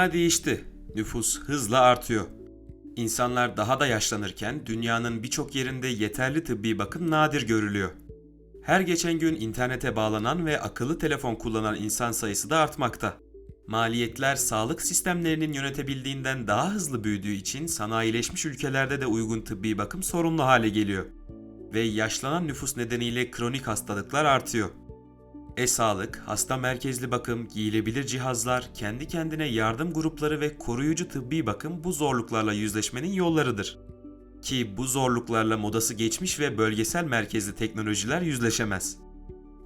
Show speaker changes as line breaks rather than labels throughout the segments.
Dünya değişti. Nüfus hızla artıyor. İnsanlar daha da yaşlanırken dünyanın birçok yerinde yeterli tıbbi bakım nadir görülüyor. Her geçen gün internete bağlanan ve akıllı telefon kullanan insan sayısı da artmakta. Maliyetler sağlık sistemlerinin yönetebildiğinden daha hızlı büyüdüğü için sanayileşmiş ülkelerde de uygun tıbbi bakım sorunlu hale geliyor. Ve yaşlanan nüfus nedeniyle kronik hastalıklar artıyor. E-sağlık, hasta merkezli bakım, giyilebilir cihazlar, kendi kendine yardım grupları ve koruyucu tıbbi bakım bu zorluklarla yüzleşmenin yollarıdır. Ki bu zorluklarla modası geçmiş ve bölgesel merkezli teknolojiler yüzleşemez.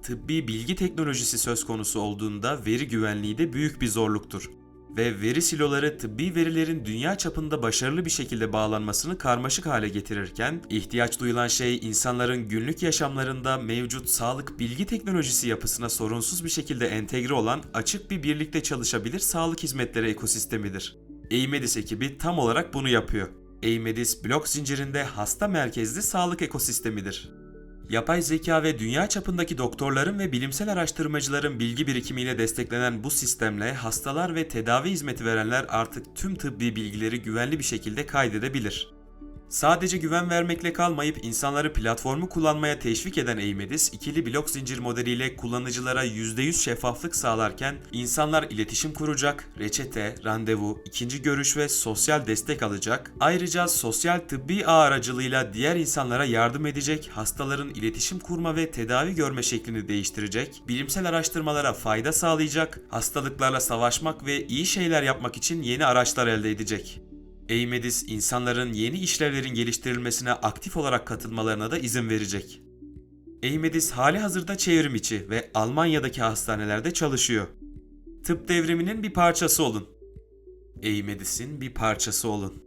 Tıbbi bilgi teknolojisi söz konusu olduğunda veri güvenliği de büyük bir zorluktur. Ve veri siloları tıbbi verilerin dünya çapında başarılı bir şekilde bağlanmasını karmaşık hale getirirken, ihtiyaç duyulan şey insanların günlük yaşamlarında mevcut sağlık bilgi teknolojisi yapısına sorunsuz bir şekilde entegre olan açık bir birlikte çalışabilir sağlık hizmetleri ekosistemidir. Eimedis ekibi tam olarak bunu yapıyor. Eimedis blok zincirinde hasta merkezli sağlık ekosistemidir. Yapay zeka ve dünya çapındaki doktorların ve bilimsel araştırmacıların bilgi birikimiyle desteklenen bu sistemle hastalar ve tedavi hizmeti verenler artık tüm tıbbi bilgileri güvenli bir şekilde kaydedebilir. Sadece güven vermekle kalmayıp insanları platformu kullanmaya teşvik eden Eimedis, ikili blok zincir modeliyle kullanıcılara %100 şeffaflık sağlarken insanlar iletişim kuracak, reçete, randevu, ikinci görüş ve sosyal destek alacak. Ayrıca sosyal tıbbi ağ aracılığıyla diğer insanlara yardım edecek, hastaların iletişim kurma ve tedavi görme şeklini değiştirecek, bilimsel araştırmalara fayda sağlayacak, hastalıklarla savaşmak ve iyi şeyler yapmak için yeni araçlar elde edecek. Eimedis insanların yeni işlevlerin geliştirilmesine aktif olarak katılmalarına da izin verecek. Eimedis hali hazırda çevrim içi ve Almanya'daki hastanelerde çalışıyor. Tıp devriminin bir parçası olun. Eimedis'in bir parçası olun.